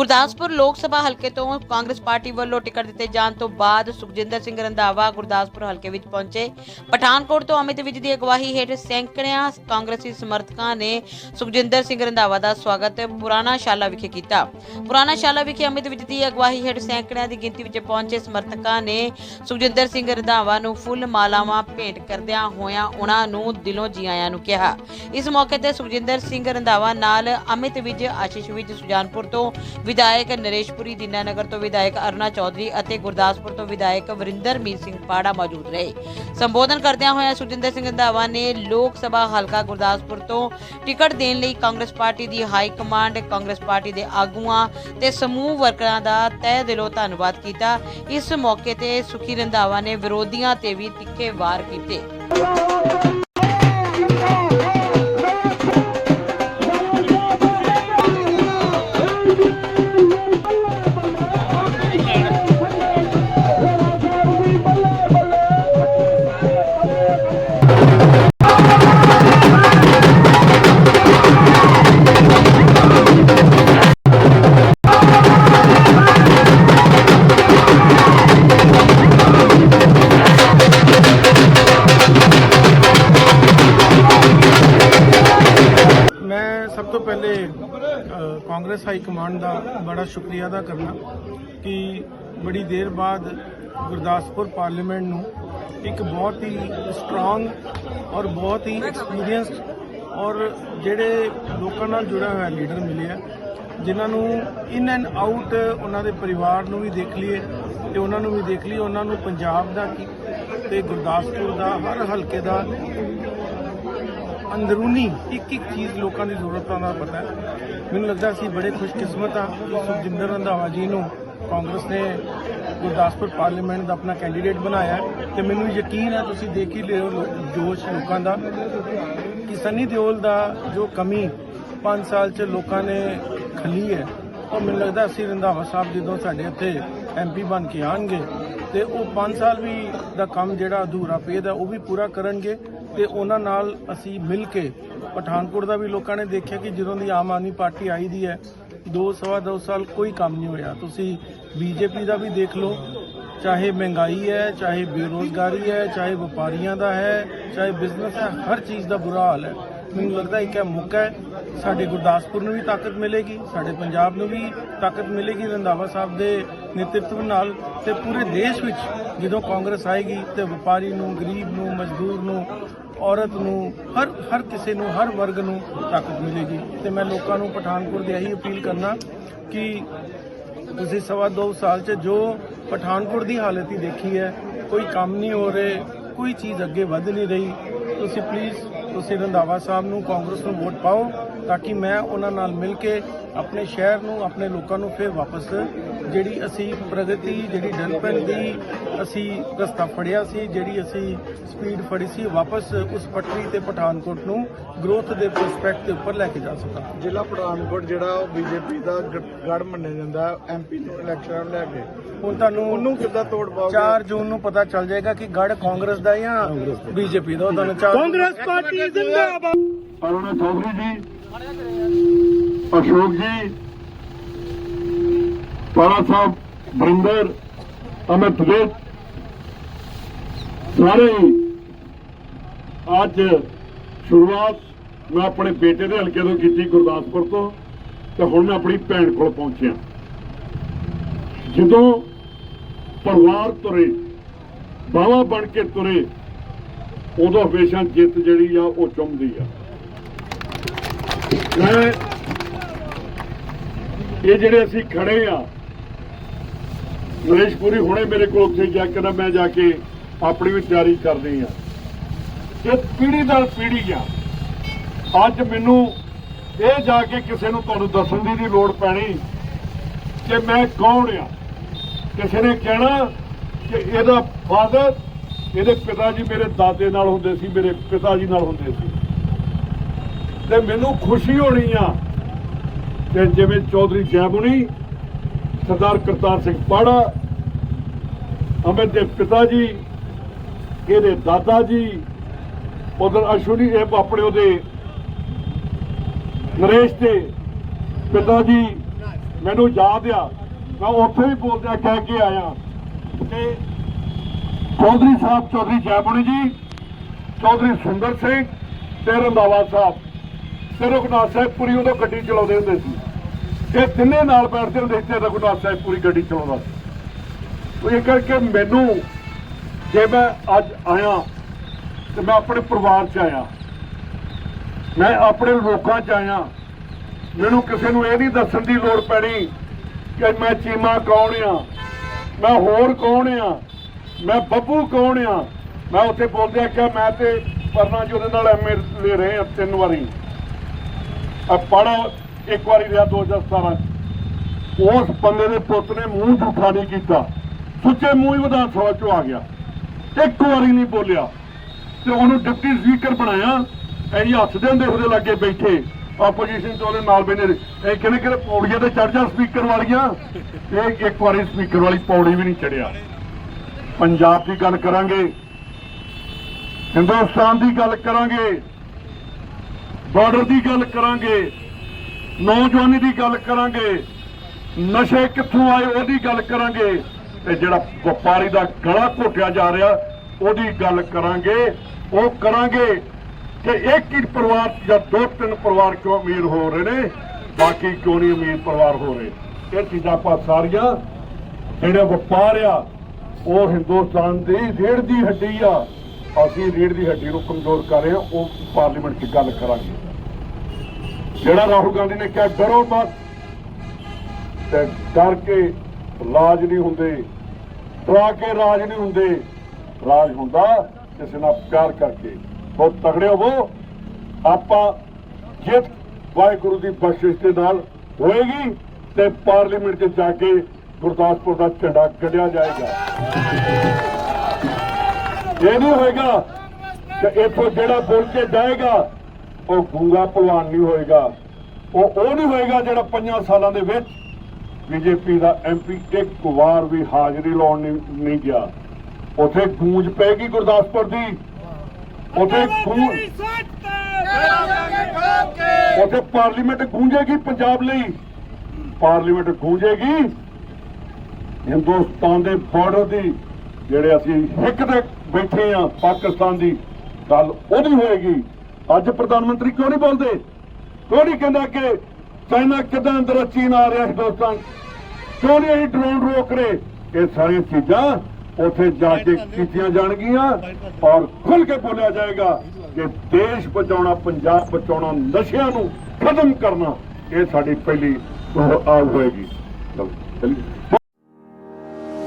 ਗੁਰਦਾਸਪੁਰ ਲੋਕ ਸਭਾ ਹਲਕੇ ਤੋਂ ਕਾਂਗਰਸ ਪਾਰਟੀ ਵੱਲੋਂ ਟਿਕਟ ਦਿੱਤੇ ਜਾਣ ਤੋਂ ਬਾਅਦ ਸੁਖਜਿੰਦਰ ਸਿੰਘ ਰੰਧਾਵਾ ਗੁਰਦਾਸਪੁਰ ਹਲਕੇ ਵਿੱਚ ਪਹੁੰਚੇ। ਪਠਾਨਕੋਟ ਤੋਂ ਅਮਿਤ ਵਿਜ ਦੀ ਅਗਵਾਈ ਹੇਠ ਸੈਂਕੜਿਆਂ ਕਾਂਗਰਸੀ ਸਮਰਥਕਾਂ ਨੇ ਸੁਖਜਿੰਦਰ ਸਿੰਘ ਰੰਧਾਵਾ ਦਾ ਸਵਾਗਤ ਪੁਰਾਣਾ ਸ਼ਾਲਾ ਵਿਖੇ ਕੀਤਾ। ਪੁਰਾਣਾ ਸ਼ਾਲਾ ਵਿਖੇ ਅਮਿਤ ਵਿਜ ਦੀ ਅਗਵਾਈ ਹੇਠ ਸੈਂਕੜਿਆਂ ਦੀ ਗਿਣਤੀ ਵਿੱਚ ਪਹੁੰਚੇ ਸਮਰਥਕਾਂ ਨੇ ਸੁਖਜਿੰਦਰ ਸਿੰਘ ਰੰਧਾਵਾ ਨੂੰ ਫੁੱਲ ਮਾਲਾਵਾਂ ਭੇਟ ਕਰਦਿਆਂ ਹੋਇਆਂ ਉਹਨਾਂ ਨੂੰ ਦਿਲੋਂ ਜੀ ਆਇਆਂ ਨੂੰ ਕਿਹਾ। ਇਸ ਮੌਕੇ ਤੇ ਸੁਖਜਿੰਦਰ ਸਿੰਘ ਰੰਧਾਵਾ ਨਾਲ ਅਮਿਤ ਵਿਜ, ਆਸ਼ੀਸ਼ ਵਿਜ, ਸੁਜਾਨਪੁਰ ਤੋਂ ਵਿਧਾਇਕ ਨਰੇਸ਼ਪੁਰੀ, ਦੀਨਾਨਗਰ ਤੋਂ ਵਿਧਾਇਕ ਅਰੁਣਾ ਚੌਧਰੀ ਅਤੇ ਗੁਰਦਾਸਪੁਰ ਤੋਂ ਵਿਧਾਇਕ ਵਰਿੰਦਰ ਮੀਤ ਸਿੰਘ ਪਾੜਾ ਮੌਜੂਦ ਰਹੇ। ਸੰਬੋਧਨ ਕਰਦਿਆਂ ਹੋਇਆ ਸੁਖਜਿੰਦਰ ਸਿੰਘ ਰੰਧਾਵਾ ਨੇ ਲੋਕ ਸਭਾ ਹਲਕਾ ਗੁਰਦਾਸਪੁਰ ਤੋਂ ਟਿਕਟ ਦੇਣ ਲਈ ਕਾਂਗਰਸ ਪਾਰਟੀ ਦੀ ਹਾਈ ਕਮਾਂਡ, ਕਾਂਗਰਸ ਪਾਰਟੀ ਦੇ ਆਗੂਆਂ ਤੇ ਸਮੂਹ ਵਰਕਰਾਂ ਦਾ ਤਹਿ ਦਿਲੋਂ ਧੰਨਵਾਦ ਕੀਤਾ। ਇਸ ਮੌਕੇ ਤੇ ਸੁਖੀ ਰੰਧਾਵਾ ਨੇ ਵਿਰੋਧੀਆਂ ਤੇ ਵੀ ਤਿੱਖੇ ਵਾਰ ਕੀਤੇ। ਸਭ ਤੋਂ ਪਹਿਲੇ ਕਾਂਗਰਸ ਹਾਈ ਕਮਾਂਡ ਦਾ ਬੜਾ ਸ਼ੁਕਰੀਆ ਅਦਾ ਕਰਨਾ ਕਿ ਬੜੀ ਦੇਰ ਬਾਅਦ ਗੁਰਦਾਸਪੁਰ ਪਾਰਲੀਮੈਂਟ ਨੂੰ ਇੱਕ ਬਹੁਤ ਹੀ ਸਟਰੋਂਗ ਔਰ ਬਹੁਤ ਹੀ ਐਕਸਪੀਰੀਅੰਸਡ ਔਰ ਜਿਹੜੇ ਲੋਕਾਂ ਨਾਲ ਜੁੜਿਆ ਹੋਇਆ ਲੀਡਰ ਮਿਲਿਆ ਜਿਨ੍ਹਾਂ ਨੂੰ ਇਨ ਐਂਡ ਆਊਟ ਉਹਨਾਂ ਦੇ ਪਰਿਵਾਰ ਨੂੰ ਵੀ ਦੇਖ ਲਈਏ ਤੇ ਉਹਨਾਂ ਨੂੰ ਵੀ ਦੇਖ ਲਈਏ, ਉਹਨਾਂ ਨੂੰ ਪੰਜਾਬ ਦਾ ਕੀ ਤੇ ਗੁਰਦਾਸਪੁਰ ਦਾ ਹਰ ਹਲਕੇ ਦਾ ਅੰਦਰੂਨੀ ਇੱਕ ਇੱਕ ਚੀਜ਼ ਲੋਕਾਂ ਦੀ ਜ਼ਰੂਰਤਾਂ ਦਾ ਪਤਾ ਹੈ। ਮੈਨੂੰ ਲੱਗਦਾ ਅਸੀਂ ਬੜੇ ਖੁਸ਼ਕਿਸਮਤ ਹਾਂ। ਸੁਖਜਿੰਦਰ ਰੰਧਾਵਾ ਜੀ ਨੂੰ ਕਾਂਗਰਸ ਨੇ ਗੁਰਦਾਸਪੁਰ ਪਾਰਲੀਮੈਂਟ ਦਾ ਆਪਣਾ ਕੈਂਡੀਡੇਟ ਬਣਾਇਆ ਹੈ ਤੇ ਮੈਨੂੰ ਯਕੀਨ ਹੈ ਤੁਸੀਂ ਦੇਖ ਹੀ ਲਿਓ ਲੋ- ਜੋਸ਼ ਲੋਕਾਂ ਦਾ। ਕਿ ਸੰਨੀ ਦਿਓਲ ਦਾ ਜੋ ਕਮੀ 5 ਸਾਲ ਚ ਲੋਕਾਂ ਨੇ ਖਲੀ ਹੈ, ਉਹ ਮੈਨੂੰ ਲੱਗਦਾ ਅਸੀਂ ਰੰਧਾਵਾ ਸਾਹਿਬ ਜਦੋਂ ਸਾਡੇ ਇੱਥੇ ਐਮਪੀ ਬਣ ਕੇ ਆਣਗੇ ਤੇ ਉਹ 5 ਸਾਲ ਵੀ ਦਾ ਕੰਮ ਜਿਹੜਾ ਅਧੂਰਾ ਪਿਆ ਦਾ ਉਹ ਵੀ ਪੂਰਾ ਕਰਨਗੇ। ਤੇ ਉਹਨਾਂ ਨਾਲ ਅਸੀਂ ਮਿਲ ਕੇ ਪਠਾਨਕੋਟ ਦਾ ਵੀ ਲੋਕਾਂ ਨੇ ਦੇਖਿਆ ਕਿ ਜਦੋਂ ਦੀ ਆਮ ਆਦਮੀ ਪਾਰਟੀ ਆਈ ਦੀ ਹੈ, ਦੋ ਸਵਾ ਦੋ ਸਾਲ ਕੋਈ ਕੰਮ ਨਹੀਂ ਹੋਇਆ। ਤੁਸੀਂ ਬੀਜੇਪੀ ਦਾ ਵੀ ਦੇਖ ਲਓ, ਚਾਹੇ ਮਹਿੰਗਾਈ ਹੈ, ਚਾਹੇ ਬੇਰੋਜ਼ਗਾਰੀ ਹੈ, ਚਾਹੇ ਵਪਾਰੀਆਂ ਦਾ ਹੈ, ਚਾਹੇ ਬਿਜ਼ਨਸ ਹੈ, ਹਰ ਚੀਜ਼ ਦਾ ਬੁਰਾ ਹਾਲ ਹੈ। ਮੈਨੂੰ ਲੱਗਦਾ ਇੱਕ ਹੈ ਮੌਕਾ ਹੈ, ਸਾਡੇ ਗੁਰਦਾਸਪੁਰ ਨੂੰ ਵੀ ਤਾਕਤ ਮਿਲੇਗੀ, ਸਾਡੇ ਪੰਜਾਬ ਨੂੰ ਵੀ ਤਾਕਤ ਮਿਲੇਗੀ, ਰੰਧਾਵਾ ਸਾਹਿਬ ਦੇ ਨੇਤਰਤਵ ਨਾਲ ਤੇ ਪੂਰੇ ਦੇਸ਼ ਵਿੱਚ ਜਦੋਂ ਕਾਂਗਰਸ ਆਏਗੀ ਤੇ ਵਪਾਰੀ ਨੂੰ, ਗਰੀਬ ਨੂੰ, ਮਜ਼ਦੂਰ ਨੂੰ, ਔਰਤ ਨੂੰ, ਹਰ ਹਰ ਕਿਸੇ ਨੂੰ, ਹਰ ਵਰਗ ਨੂੰ ਤਾਕਤ ਮਿਲੇਗੀ। ਤੇ ਮੈਂ ਲੋਕਾਂ ਨੂੰ ਪਠਾਨਕੋਟ ਦੇ ਇਹੀ ਅਪੀਲ ਕਰਨਾ ਕਿ ਤੁਸੀਂ ਸਵਾ ਦੋ ਸਾਲ 'ਚ ਜੋ ਪਠਾਨਕੋਟ ਦੀ ਹਾਲਤ ਹੀ ਦੇਖੀ ਹੈ, ਕੋਈ ਕੰਮ ਨਹੀਂ ਹੋ ਰਹੇ, ਕੋਈ ਚੀਜ਼ ਅੱਗੇ ਵਧ ਨਹੀਂ ਰਹੀ, ਤੁਸੀਂ ਪਲੀਜ਼ ਤੁਸੀਂ ਰੰਧਾਵਾ ਸਾਹਿਬ ਨੂੰ, ਕਾਂਗਰਸ ਨੂੰ ਵੋਟ ਪਾਓ। ਤਾਂ ਕਿ ਮੈਂ ਉਹਨਾਂ ਨਾਲ ਮਿਲ ਕੇ ਆਪਣੇ ਸ਼ਹਿਰ ਨੂੰ ਆਪਣੇ ਲੋਕਾਂ ਨੂੰ ਫਿਰ ਵਾਪਸ ਜਿਹੜੀ ਅਸੀਂ ਪ੍ਰਗਤੀ ਜਿਹੜੀ ਡਿਵੈਲਪਮੈਂਟ ਦੀ ਅਸੀਂ ਰਸਤਾ ਫੜਿਆ ਸੀ ਜਿਹੜੀ ਅਸੀਂ ਸਪੀਡ ਫੜੀ ਸੀ ਵਾਪਸ ਉਸ ਪਟੜੀ ਤੇ ਪਠਾਨਕੋਟ ਨੂੰ ਗਰੋਥ ਦੇ ਪ੍ਰੋਸਪੈਕਟ ਦੇ ਉੱਪਰ ਲੈ ਕੇ ਜਾ ਸਕਾਂ। ਜ਼ਿਲ੍ਹਾ ਪਠਾਨਕੋਟ ਜਿਹੜਾ ਉਹ ਬੀਜੇਪੀ ਦਾ ਗੜ ਮੰਨਿਆ ਜਾਂਦਾ ਐਮਪੀ ਨੂੰ ਇਲੈਕਸ਼ਨ ਲੈ ਕੇ। ਹੁਣ ਤੁਹਾਨੂੰ ਉਹਨੂੰ ਕਿੱਦਾਂ ਤੋੜ ਪਾਓਗੇ? 4 ਜੂਨ ਨੂੰ ਪਤਾ ਚੱਲ ਜਾਏਗਾ ਕਿ ਗੜ ਕਾਂਗਰਸ ਦਾ ਜਾਂ ਬੀਜੇਪੀ ਦਾ ਉਹ ਤੁਹਾਨੂੰ ਕਾਂਗਰਸ ਪਾਰਟੀ ਜ਼ਿੰਦਾਬਾਦ। ਅਰੁਣਾ ਚੌਧਰੀ ਜੀ ਅਸ਼ੋਕ ਜੀ, ਪਾਲਾ ਸਾਹਿਬ ਬਰਿੰਦਰ ਅਮਿਤ ਵਿਜ ਸਾਰੇ ਹੀ ਅੱਜ ਸ਼ੁਰੂਆਤ ਮੈਂ ਆਪਣੇ ਬੇਟੇ ਦੇ ਹਲਕੇ ਤੋਂ ਕੀਤੀ ਗੁਰਦਾਸਪੁਰ ਤੋਂ ਤੇ ਹੁਣ ਮੈਂ ਆਪਣੀ ਭੈਣ ਕੋਲ ਪਹੁੰਚਿਆ। ਜਦੋਂ ਪਰਿਵਾਰ ਤੁਰੇ, ਬਾਵਾ ਬਣ ਕੇ ਤੁਰੇ, ਉਦੋਂ ਹਮੇਸ਼ਾ ਜਿੱਤ ਜਿਹੜੀ ਆ ਉਹ ਚੁੰਮਦੀ ਆ। ਮੈਂ ਇਹ ਜਿਹੜੇ ਅਸੀਂ ਖੜੇ ਆ, ਨਰੇਸ਼ ਪੁਰੀ ਹੁਣੇ ਮੇਰੇ ਕੋਲ ਉੱਥੇ ਜਾ ਕੇ ਮੈਂ ਜਾ ਕੇ ਆਪਣੀ ਵੀ ਤਿਆਰੀ ਕਰਨੀ ਆ। ਇਹ ਪੀੜੀ ਨਾਲ ਪੀੜੀ ਆ। ਅੱਜ ਮੈਨੂੰ ਇਹ ਜਾ ਕੇ ਕਿਸੇ ਨੂੰ ਤੁਹਾਨੂੰ ਦੱਸਣ ਦੀ ਨਹੀਂ ਲੋੜ ਪੈਣੀ ਕਿ ਮੈਂ ਕੌਣ ਆ। ਕਿਸੇ ਨੇ ਕਹਿਣਾ ਕਿ ਇਹਦਾ ਫਾਦਰ ਇਹਦੇ ਪਿਤਾ ਜੀ ਮੇਰੇ ਦਾਦੇ ਨਾਲ ਹੁੰਦੇ ਸੀ, ਮੇਰੇ ਪਿਤਾ ਜੀ ਨਾਲ ਹੁੰਦੇ ਸੀ। ਤੇ ਮੈਨੂੰ ਖੁਸ਼ੀ ਹੋਣੀ ਆ ਕਿ ਜਿਵੇਂ ਚੌਧਰੀ ਜੈਬੁਨੀ ਸਰਦਾਰ ਕਰਤਾਰ ਸਿੰਘ ਪਾੜਾ, ਅਮਿਤ ਦੇ ਪਿਤਾ ਜੀ, ਇਹਦੇ ਦਾਦਾ ਜੀ, ਉਧਰ ਅਸ਼ਵਨੀ ਇਹ ਆਪਣੇ ਉਹਦੇ ਨਰੇਸ਼ ਦੇ ਪਿਤਾ ਜੀ, ਮੈਨੂੰ ਯਾਦ ਆ, ਮੈਂ ਉੱਥੇ ਵੀ ਬੋਲਦਿਆਂ ਕਹਿ ਕੇ ਆਇਆ ਕਿ ਚੌਧਰੀ ਸਾਹਿਬ, ਚੌਧਰੀ ਜੈਮਣੀ ਜੀ, ਚੌਧਰੀ ਸੁੰਦਰ ਸਿੰਘ ਤੇ ਰੰਦਾਵਾ ਸਾਹਿਬ। ਤੇ ਰਘੁਨਾਥ ਸਾਹਿਬ ਪੁਰੀ ਉਦੋਂ ਗੱਡੀ ਚਲਾਉਂਦੇ ਹੁੰਦੇ ਸੀ। ਇਹ ਤਿੰਨੇ ਨਾਲ ਬੈਠਦੇ ਹੁੰਦੇ ਸੀ ਤੇ ਰਘੁਨਾਥ ਸਾਹਿਬ ਪੂਰੀ ਗੱਡੀ ਚਲਾਉਂਦਾ ਸੀ। ਉਹ ਇਹ ਕਰਕੇ ਮੈਨੂੰ ਜੇ ਮੈਂ ਅੱਜ ਆਇਆ ਤੇ ਮੈਂ ਆਪਣੇ ਪਰਿਵਾਰ 'ਚ ਆਇਆ, ਮੈਂ ਆਪਣੇ ਲੋਕਾਂ 'ਚ ਆਇਆ, ਮੈਨੂੰ ਕਿਸੇ ਨੂੰ ਇਹ ਨਹੀਂ ਦੱਸਣ ਦੀ ਲੋੜ ਪੈਣੀ ਕਿ ਮੈਂ ਚੀਮਾ ਕੌਣ ਆ, ਮੈਂ ਹੋਰ ਕੌਣ ਆ, ਮੈਂ ਬੱਬੂ ਕੌਣ ਆ। ਮੈਂ ਉੱਥੇ ਬੋਲਦਿਆ ਕਿ ਮੈਂ ਤੇ ਪਰਨਾ ਜੀ ਉਹਦੇ ਨਾਲ ਐਮਏ ਰਹੇ ਆ ਤਿੰਨ ਵਾਰੀ। ਪੜ, ਇੱਕ ਵਾਰੀ ਰਿਹਾ 2017 ਚ। ਉਸ ਬੰਦੇ ਦੇ ਪੁੱਤ ਨੇ ਮੂੰਹ ਝੂਠਾ ਨਹੀਂ ਕੀਤਾ। ਸੁੱਚੇ ਮੂੰਹ ਹੀ ਵਿਧਾਨ ਸਭਾ ਚੋਂ ਆ ਗਿਆ। ਇੱਕ ਵਾਰੀ ਨਹੀਂ ਬੋਲਿਆ। ਤੇ ਉਹਨੂੰ ਡਿਪਟੀ ਸਪੀਕਰ ਬਣਾਇਆ। ਐ ਹੱਸਦੇ ਹੁੰਦੇ ਉਹਦੇ ਲਾਗੇ ਬੈਠੇ। ਆਪੋਜੀਸ਼ਨ ਚ ਉਹਦੇ ਨਾਲ ਬੈਠੇ। ਇਹ ਕਿਹਨੇ ਕਿਹਨੇ ਪੌੜੀਆਂ ਤੇ ਚੜ ਜਾ ਸਪੀਕਰ ਵਾਲੀਆਂ? ਇਹ ਇੱਕ ਵਾਰੀ ਸਪੀਕਰ ਵਾਲੀ ਪੌੜੀ ਵੀ ਨਹੀਂ ਚੜਿਆ ਪੰਜਾਬ ਦੀ ਗੱਲ ਕਰਾਂਗੇ। ਹਿੰਦੁਸਤਾਨ ਦੀ ਗੱਲ ਕਰਾਂਗੇ। ਬਾਰਡਰ ਦੀ ਗੱਲ ਕਰਾਂਗੇ, ਨੌਜਵਾਨੀ ਦੀ ਗੱਲ ਕਰਾਂਗੇ, ਨਸ਼ੇ ਕਿੱਥੋਂ ਆਏ ਉਹਦੀ ਗੱਲ ਕਰਾਂਗੇ ਤੇ ਜਿਹੜਾ ਵਪਾਰੀ ਦਾ ਗਲਾ ਘੋਟਿਆ ਜਾ ਰਿਹਾ, ਉਹਦੀ ਗੱਲ ਕਰਾਂਗੇ। ਉਹ ਕਰਾਂਗੇ ਕਿ ਇੱਕ ਹੀ ਪਰਿਵਾਰ ਜਾਂ ਦੋ ਤਿੰਨ ਪਰਿਵਾਰ ਕਿਉਂ ਅਮੀਰ ਹੋ ਰਹੇ ਨੇ, ਬਾਕੀ ਕਿਉਂ ਨਹੀਂ ਅਮੀਰ ਪਰਿਵਾਰ ਹੋ ਰਹੇ? ਇਹ ਚੀਜ਼ਾਂ ਆਪਾਂ ਸਾਰੀਆਂ, ਜਿਹੜੇ ਵਪਾਰ ਆ, ਉਹ ਹਿੰਦੁਸਤਾਨ ਦੀ ਰੀੜ ਦੀ ਹੱਡੀ ਆ। ਅਸੀਂ ਰੀੜ ਦੀ ਹੱਡੀ ਨੂੰ ਕਮਜ਼ੋਰ ਕਰ ਰਹੇ ਹਾਂ, ਉਹ ਪਾਰਲੀਮੈਂਟ 'ਚ ਗੱਲ ਕਰਾਂਗੇ। ਜਿਹੜਾ ਰਾਹੁਲ ਗਾਂਧੀ ਨੇ ਕਿਹਾ, ਡਰੋ ਮਤ, ਤੇ ਡਰ ਕੇ ਰਾਜ ਨਹੀਂ ਹੁੰਦੇ, ਡਰਾ ਕੇ ਰਾਜ ਨਹੀਂ ਹੁੰਦੇ। ਰਾਜ ਹੁੰਦਾ ਕਿਸੇ ਨਾਲ ਪਿਆਰ ਕਰਕੇ। ਬਹੁਤ ਤਗੜੇ ਹੋਵੋ ਆਪਾਂ ਜਿੱਤ ਵਾਹਿਗੁਰੂ ਦੀ ਬਖਸ਼ਿਸ਼ ਦੇ ਨਾਲ ਹੋਏਗੀ ਤੇ ਪਾਰਲੀਮੈਂਟ 'ਚ ਜਾ ਕੇ ਗੁਰਦਾਸਪੁਰ ਦਾ ਝੰਡਾ ਗੱਡਿਆ ਜਾਏਗਾ। ਇਹ ਨਹੀਂ ਹੋਏਗਾ ਕਿ ਇੱਥੋਂ ਜਿਹੜਾ ਬੋਲ ਕੇ ਜਾਏਗਾ, ਉਹ ਗੂੰਗਾ ਭਲਵਾਨ ਨਹੀਂ ਹੋਏਗਾ। ਉਹ ਉਹ ਨਹੀਂ ਹੋਏਗਾ ਜਿਹੜਾ ਪੰਜਾਂ ਸਾਲਾਂ ਦੇ ਵਿੱਚ ਬੀਜੇਪੀ ਦਾ ਐਮਪੀ ਇੱਕ ਵਾਰ ਵੀ ਹਾਜ਼ਰੀ ਲਾਉਣ ਨਹੀਂ ਗਿਆ। ਉਥੇ ਗੂੰਜ ਪੈਗੀ ਗੁਰਦਾਸਪੁਰ ਦੀ। ਉਥੇ ਗੂੰਜ ਉਥੇ ਪਾਰਲੀਮੈਂਟ ਗੂੰਜੇਗੀ ਪੰਜਾਬ ਲਈ। ਪਾਰਲੀਮੈਂਟ ਗੂੰਜੇਗੀ ਹਿੰਦੁਸਤਾਨ ਦੇ ਬਾਰਡਰ ਦੀ। ਜਿਹੜੇ ਅਸੀਂ ਹਿੱਕ ਤੇ ਬੈਠੇ ਆ ਪਾਕਿਸਤਾਨ ਦੀ, ਗੱਲ ਉਹਦੀ ਹੋਏਗੀ। ਅੱਜ ਪ੍ਰਧਾਨ ਮੰਤਰੀ ਕਿਉਂ ਨਹੀਂ ਬੋਲਦੇ? ਕਿਉਂ ਨਹੀਂ ਕਹਿੰਦਾ ਕਿ ਚਾਈਨਾ ਕਿਦਾਂ ਅੰਦਰ ਚੀਨ ਆ ਰਿਹਾ ਹਿੰਦੁਸਤਾਨ ਕਿਉਂ ਨਹੀਂ ਡਰੋਨ ਰੋਕ ਰਹੇ? ਇਹ ਸਾਰੀਆਂ ਚੀਜ਼ਾਂ ਉੱਥੇ ਜਾ ਕੇ ਕੀਤੀਆਂ ਜਾਣਗੀਆਂ ਔਰ ਖੁੱਲ ਕੇ ਬੋਲਿਆ ਜਾਏਗਾ ਕਿ ਦੇਸ਼ ਬਚਾਉਣਾ, ਪੰਜਾਬ ਬਚਾਉਣਾ, ਨਸ਼ਿਆਂ ਨੂੰ ਖਤਮ ਕਰਨਾ, ਇਹ ਸਾਡੀ ਪਹਿਲੀ ਆਹ ਹੋਏਗੀ। ਚਲੋ